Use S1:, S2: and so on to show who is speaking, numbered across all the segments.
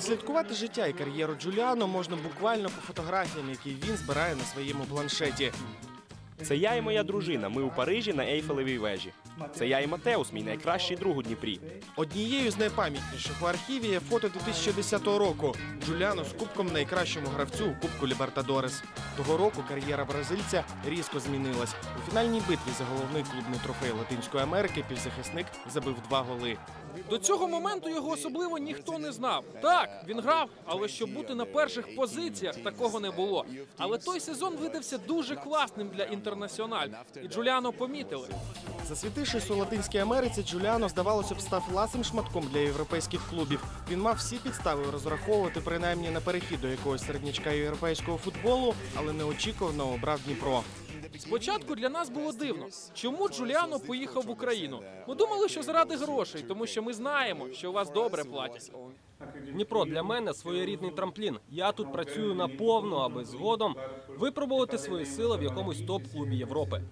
S1: Відслідкувати життя і кар'єру Джуліано можна буквально по фотографіям, які він збирає на своєму планшеті.
S2: Це я і моя дружина. Ми у Парижі на Ейфелевій вежі. Це я і Матеус, мій найкращий друг у Дніпрі.
S1: Однією з найпам'ятніших у архіві є фото 2010 року. Джуліано з кубком найкращому гравцю у Кубку Лібертадорес. Того року кар'єра бразильця різко змінилась. У фінальній битві за головний клубний трофей Латинської Америки півзахисник забив два голи.
S3: До цього моменту його особливо ніхто не знав. Так, він грав, але щоб бути на перших позиціях, такого не було. Але той сезон видався дуже класним для інтернаціональ. І Джуліано помітили.
S1: Засвітившись у Латинській Америці, Джуліано, здавалося б, став ласим шматком для європейських клубів. Він мав всі підстави розраховувати принаймні на перехід до якогось середнячка європейського футболу, але неочікувано обрав Дніпро.
S3: Спочатку для нас було дивно, чому Джуліано поїхав в Україну. Ми думали, що заради грошей, тому що ми знаємо, що у вас добре платять.
S4: Дніпро для мене своєрідний трамплін. Я тут працюю наповну, аби згодом випробувати свої сили в якомусь топ-клубі Європи.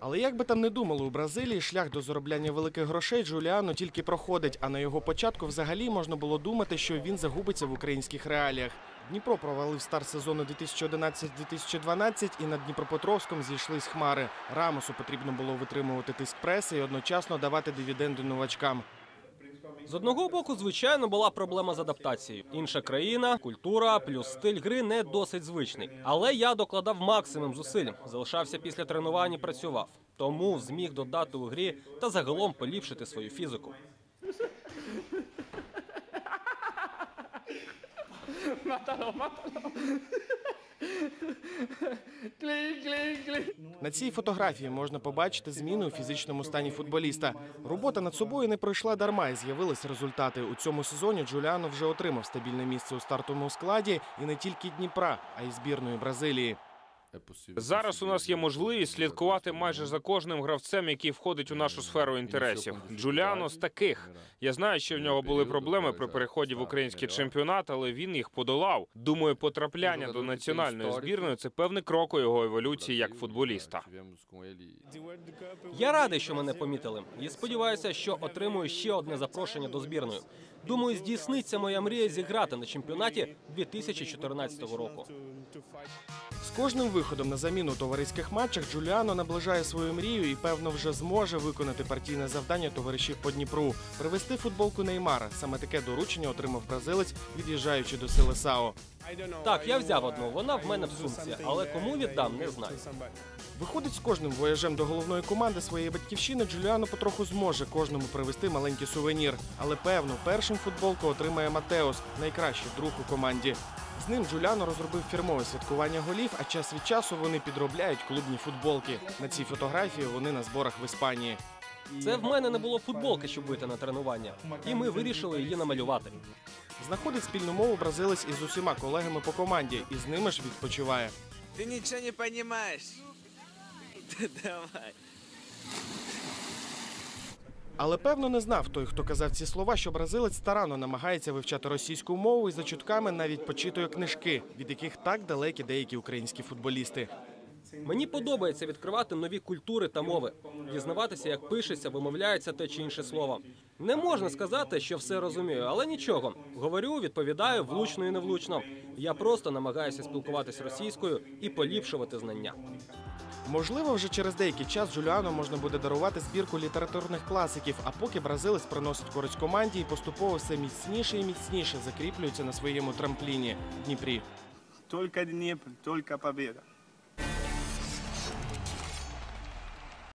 S1: Але як би там не думали у Бразилії, шлях до заробляння великих грошей Джуліано тільки проходить. А на його початку взагалі можна було думати, що він загубиться в українських реаліях. Дніпро провалив старт сезону 2011-2012 і над Дніпропетровськом зійшлись хмари. Рамосу потрібно було витримувати тиск преси і одночасно давати дивіденди новачкам.
S4: З одного боку, звичайно, була проблема з адаптацією. Інша країна, культура, плюс стиль гри не досить звичний. Але я докладав максимум зусиль, залишався після тренувань і працював. Тому зміг додати у грі та загалом поліпшити свою фізику.
S1: На цій фотографії можна побачити зміни у фізичному стані футболіста. Робота над собою не пройшла дарма і з'явились результати. У цьому сезоні Джуліано вже отримав стабільне місце у стартовому складі і не тільки Дніпра, а й збірної Бразилії.
S5: Зараз у нас є можливість слідкувати майже за кожним гравцем, який входить у нашу сферу інтересів. Джуліано з таких. Я знаю, що в нього були проблеми при переході в український чемпіонат, але він їх подолав. Думаю, потрапляння до національної збірної це певний крок у його еволюції як футболіста.
S4: Я радий, що мене помітили, і сподіваюся, що отримую ще одне запрошення до збірної. Думаю, здійсниться моя мрія зіграти на чемпіонаті 2014 року.
S1: З кожним виходом на заміну у товариських матчах Джуліано наближає свою мрію і певно вже зможе виконати партійне завдання товаришів по Дніпру привезти футболку Неймара. Саме таке доручення отримав бразилець, від'їжджаючи до сили САО.
S4: Так, я взяв одну, вона в мене в сумці, але кому віддам, не знаю.
S1: Виходить, з кожним вояжем до головної команди своєї батьківщини Джуліано потроху зможе кожному привезти маленький сувенір. Але певно, першим футболку отримає Матеос, найкращий друг у команді. З ним Джуліано розробив фірмове святкування голів, а час від часу вони підробляють клубні футболки. На цій фотографії вони на зборах в Іспанії.
S4: Це в мене не було футболки, щоб вийти на тренування, і ми вирішили її намалювати.
S1: Знаходить спільну мову бразилець із усіма колегами по команді, і з ними ж відпочиває.
S6: Ты ничего не понимаешь. Давай.
S1: Але певно не знав той, хто казав ці слова, що бразилець старанно намагається вивчати російську мову і за чутками навіть почитує книжки, від яких так далекі деякі українські футболісти.
S4: Мені подобається відкривати нові культури та мови, дізнаватися, як пишеться, вимовляється те чи інше слово. Не можна сказати, що все розумію, але нічого. Говорю, відповідаю влучно і невлучно. Я просто намагаюся спілкуватись російською і поліпшувати знання.
S1: Можливо, вже через деякий час Джуліану можна буде дарувати збірку літературних класиків, а поки бразилець приносить користь команді і поступово все міцніше і міцніше закріплюється на своєму трампліні Дніпрі.
S7: Тільки Дніпр, тільки победа.